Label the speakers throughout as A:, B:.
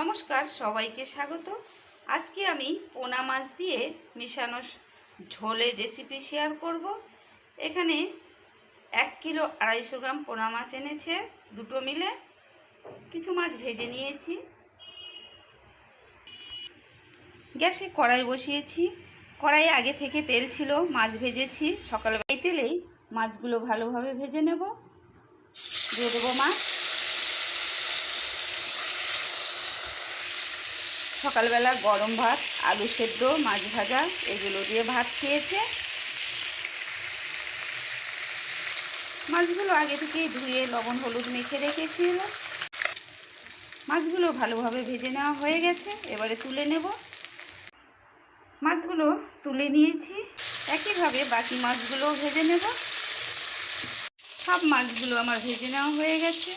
A: নমস্কার, সবাইকে স্বাগত। আজকে আমি পোনা মাছ দিয়ে মিশানো ঝোলের রেসিপি শেয়ার করব। এখানে এক কিলো আড়াইশো গ্রাম পোনা মাছ এনেছে, দুটো মিলে। কিছু মাছ ভেজে নিয়েছি। গ্যাসে কড়াই বসিয়েছি। কড়াই আগে থেকে তেল ছিল, মাছ ভেজেছি। সকালবেলায় তেলেই মাছগুলো ভালোভাবে ভেজে নেব। দিয়ে দেবো মাছ। সকালবেলা গরম ভাত, আলু সেদ্ধ, মাছ ভাজা, এগুলো দিয়ে ভাত খেয়েছে। মাছগুলো আগে থেকেই ধুয়ে লবণ, হলুদ মেখে রেখেছিল। মাছগুলো ভালোভাবে ভেজে নেওয়া হয়ে গেছে, এবারে তুলে নেব। মাছগুলো তুলে নিয়েছি, একইভাবে বাকি মাছগুলো ভেজে নেব। সব মাছগুলো আমার ভেজে নেওয়া হয়ে গেছে।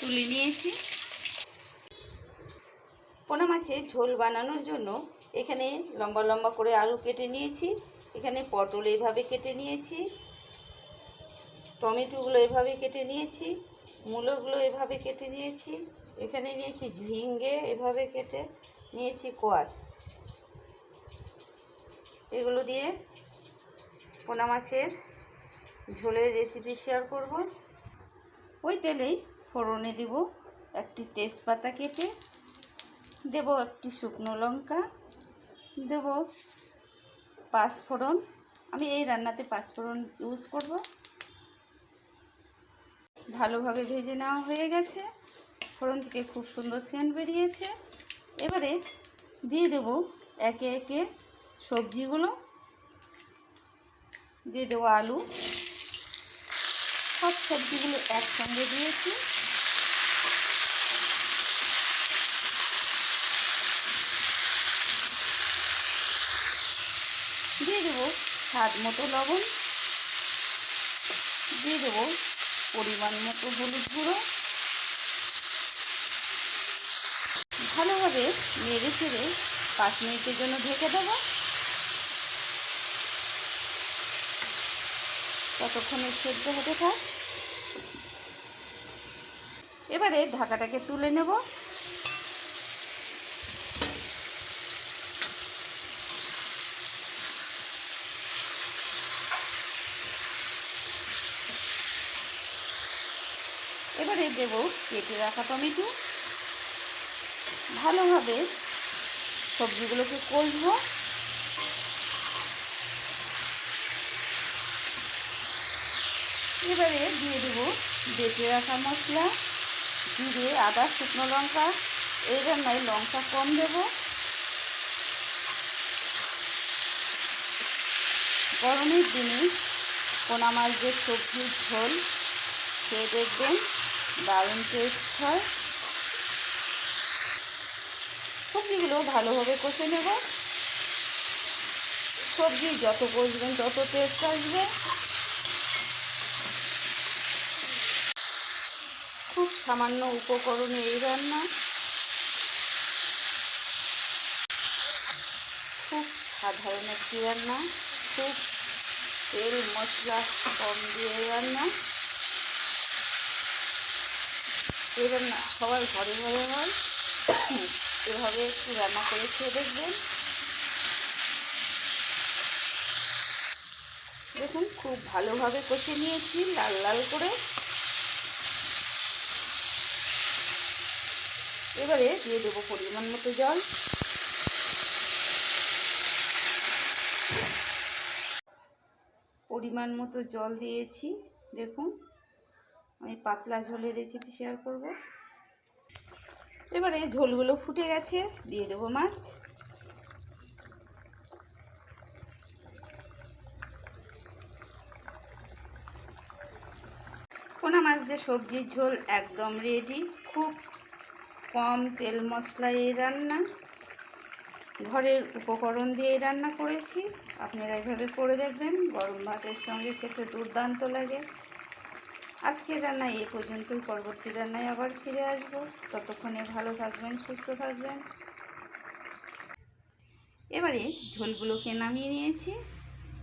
A: তুলে নিয়েছি। পোনা মাছের ঝোল বানানোর জন্য এখানে লম্বা লম্বা করে আলু কেটে নিয়েছি। এখানে পটল এইভাবে কেটে নিয়েছি। টমেটোগুলো এভাবে কেটে নিয়েছি। মূলোগুলো এভাবে কেটে নিয়েছি। এখানে নিয়েছি ঝিঙ্গে এভাবে কেটে নিয়েছি কোয়াশ। এগুলো দিয়ে পোনা মাছের ঝোলের রেসিপি শেয়ার করব। ওই তেলেই ফোড়নে দিব একটি তেজপাতা কেটে। দেব একটি শুকনো লঙ্কা, দেব পাঁচফোড়ন। আমি এই রান্নাতে পাঁচফোড়ন ইউজ করব। ভালোভাবে ভেজে নেওয়া হয়ে গেছে। ফোড়ন থেকে খুব সুন্দর সেন্ট বেরিয়েছে। এবারে দিয়ে দেব একে একে সবজিগুলো। দিয়ে দেবো আলু। সব সবজিগুলো একসঙ্গে দিয়েছি। দিয়ে দেবো স্বাদ মতো লবণ। দিয়ে দেবো পরিমাণ মতো হলুদ গুঁড়ো। ভালোভাবে নেড়ে চেড়ে পাঁচ মিনিটের জন্য ঢেকে দেবো। ততক্ষণে সেদ্ধ হতে থাক। এবারে ঢাকাটাকে তুলে নেব। এবারে দেব কেটে রাখা টমেটো। ভালোভাবে সবজিগুলোকে কষবো। এবারে দিয়ে দেব বেটে রাখা মশলা, জিরে, আদা, শুকনো লঙ্কা। এই রান্নায় লঙ্কা কম দেব। গরমের দিনে পোনা মাছ যে সবজির ঝোল খেয়ে দেখবেন। দারুণ টেস্ট হয়। সবজিগুলো ভালোভাবে কষে নেব। সবজি যত কষবেন তত টেস্ট আসবে। খুব সামান্য উপকরণে এই রান্না। খুব সাধারণ একটি রান্না। খুব তেল মশলা কম দিয়ে রান্না। এই রান্না সবাই ঘরে ঘরে হয়। এভাবে একটু রান্না করে খেয়ে দেখবেন। দেখুন, খুব ভালোভাবে কষে নিয়েছি, লাল লাল করে। এবারে দিয়ে দেবো পরিমাণ মতো জল। পরিমাণ মতো জল দিয়েছি, দেখুন। আমি পাতলা ঝোলের রেসিপি শেয়ার করব। এবারে ঝোলগুলো ফুটে গেছে, দিয়ে দেবো মাছ। পোনা মাছ দিয়ে সবজির ঝোল একদম রেডি খুব কম তেল মশলা এই রান্না। ঘরের উপকরণ দিয়ে রান্না করেছি। আপনারা এইভাবে করে দেখবেন, গরম ভাতের সঙ্গে খেতে দুর্দান্ত লাগে। আজকের রান্না এই পর্যন্তই, পরবর্তী রান্নায় আবার ফিরে আসব। ততক্ষণে ভালো থাকবেন, সুস্থ থাকবেন। এবারে ঝোলগুলোকে নামিয়ে নিয়েছি।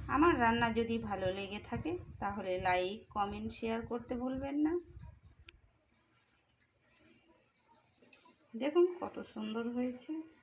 A: আমার রান্না যদি ভালো লেগে থাকে, তাহলে লাইক, কমেন্ট, শেয়ার করতে ভুলবেন না। দেখুন কত সুন্দর হয়েছে।